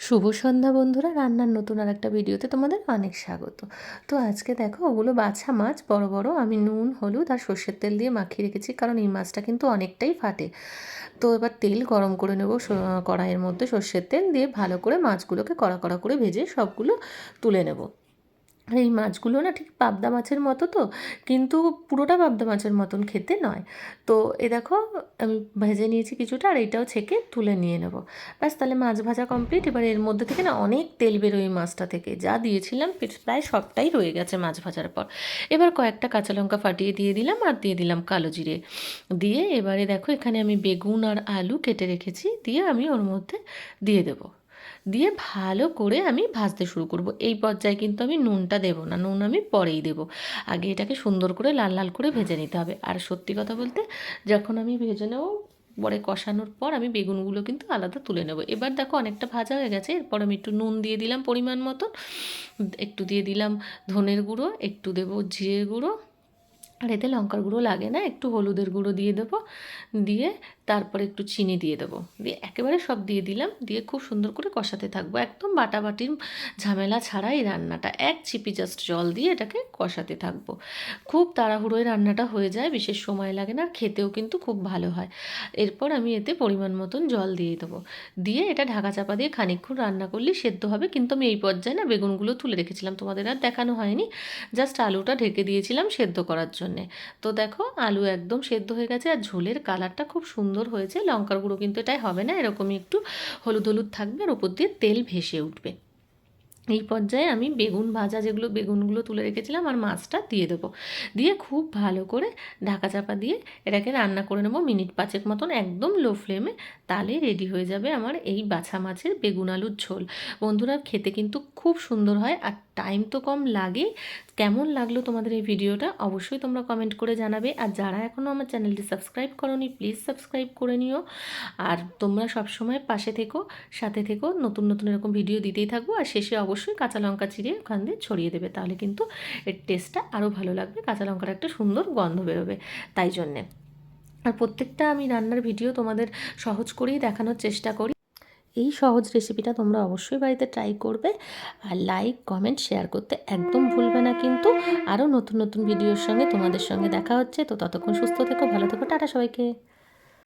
শুভ সন্ধ্যা বন্ধুরা, রান্নার নতুন আর একটা ভিডিওতে তোমাদের অনেক স্বাগত। তো আজকে দেখো, ওগুলো বাছা মাছ, বড় বড়, আমি নুন, হলুদ আর সর্ষের তেল দিয়ে মাখিয়ে রেখেছি, কারণ এই মাছটা কিন্তু অনেকটাই ফাটে। তো এবার তেল গরম করে নেব কড়াইয়ের মধ্যে সর্ষের তেল দিয়ে ভালো করে মাছগুলোকে কড়া কড়া করে ভেজে সবগুলো তুলে নেব। আর এই মাছগুলো না ঠিক পাবদা মাছের মতো তো, কিন্তু পুরোটা পাবদা মাছের মতন খেতে নয়। তো এ দেখো, আমি ভেজে নিয়েছি কিছুটা আর এইটাও ছেঁকে তুলে নিয়ে নেব। ব্যাস, তাহলে মাছ ভাজা কমপ্লিট। এবার এর মধ্যে থেকে না অনেক তেল বেরোয় মাছটা থেকে। যা দিয়েছিলাম প্রায় সবটাই রয়ে গেছে মাছ ভাজার পর। এবার কয়েকটা কাঁচা লঙ্কা ফাটিয়ে দিয়ে দিলাম আর দিয়ে দিলাম কালো জিরে। দিয়ে এবারে দেখো, এখানে আমি বেগুন আর আলু কেটে রেখেছি। দিয়ে আমি ওর মধ্যে দিয়ে দেবো। দিয়ে ভালো করে আমি ভাজতে শুরু করব। এই পর্যায়ে কিন্তু আমি নুনটা দেবো না, নুন আমি পরেই দেব। আগে এটাকে সুন্দর করে লাল লাল করে ভেজে নিতে হবে। আর সত্যি কথা বলতে, যখন আমি ভেজে নেব, পরে কষানোর পর আমি বেগুনগুলো কিন্তু আলাদা তুলে নেব। এবার দেখো অনেকটা ভাজা হয়ে গেছে, এরপর আমি একটু নুন দিয়ে দিলাম পরিমাণ মতন। একটু দিয়ে দিলাম ধনের গুঁড়ো, একটু দেবো জিরের গুঁড়ো। আর এতে লঙ্কার গুঁড়ো লাগে না, একটু হলুদের গুঁড়ো দিয়ে দেবো। দিয়ে তারপরে একটু চিনি দিয়ে দেবো। দিয়ে একেবারে সব দিয়ে দিলাম। দিয়ে খুব সুন্দর করে কষাতে থাকব। একদম বাটাবাটির ঝামেলা ছাড়াই রান্নাটা। এক চিপি জাস্ট জল দিয়ে এটাকে কষাতে থাকব। খুব তাড়াহুড়োয় রান্নাটা হয়ে যায়, বিশেষ সময় লাগে না খেতেও কিন্তু খুব ভালো হয়। এরপর আমি এতে পরিমাণ মতন জল দিয়ে দেবো। দিয়ে এটা ঢাকা চাপা দিয়ে খানিকক্ষণ রান্না করলে সেদ্ধ হবে। কিন্তু আমি এই পর্যায়ে না বেগুনগুলো তুলে রেখেছিলাম। তোমাদের আর দেখানো হয়নি। জাস্ট আলুটা ঢেকে দিয়েছিলাম সেদ্ধ করার জন্যে। তো দেখো, আলু একদম সেদ্ধ হয়ে গেছে, আর ঝোলের কালারটা খুব সুন্দর হয়েছে, লঙ্কার গুঁড়ো কিন্তু এটাই হবে না, এরকমই একটু হলুদ হলুদ থাকবে আর ওপর দিয়ে তেল ভেসে উঠবে। এই পর্যায়ে আমি বেগুন ভাজা যেগুলো বেগুনগুলো তুলে রেখেছিলাম আর মাছটা দিয়ে দেবো। দিয়ে খুব ভালো করে ঢাকা চাপা দিয়ে এটাকে রান্না করে নেব মিনিট পাঁচেক মতন একদম লো ফ্লেমে। তাহলে রেডি হয়ে যাবে আমার এই বাছা মাছের বেগুন আলুর ঝোল। বন্ধুরা, খেতে কিন্তু খুব সুন্দর হয় আর টাইম তো কম লাগেই কেমন লাগল তোমাদের এই ভিডিওটা অবশ্যই তোমরা কমেন্ট করে জানাবে। আর যারা এখনও আমার চ্যানেলটি সাবস্ক্রাইব করনি, প্লিজ সাবস্ক্রাইব করে নিও। আর তোমরা সবসময় পাশে থেকো, সাথে থেকো। নতুন নতুন এরকম ভিডিও দিতেই থাকব আর শেষে অবশ্যই কাঁচা লঙ্কা চিড়ে ওখান দিয়ে ছড়িয়ে দেবে, তাহলে কিন্তু এর টেস্টটা আরও ভালো লাগবে, কাঁচা লঙ্কার একটা সুন্দর গন্ধ বেরোবে, তাই জন্যে। আর প্রত্যেকটা আমি রান্নার ভিডিও তোমাদের সহজ করেই দেখানোর চেষ্টা করি। এই সহজ রেসিপিটা তোমরা অবশ্যই বাড়িতে ট্রাই করবে, আর লাইক কমেন্ট শেয়ার করতে একদম ভুলবে না কিন্তু আরও নতুন নতুন ভিডিওর সঙ্গে তোমাদের সঙ্গে দেখা হচ্ছে, তো ততক্ষণ সুস্থ থেকো, ভালো থেকো, টাটা সবাইকে।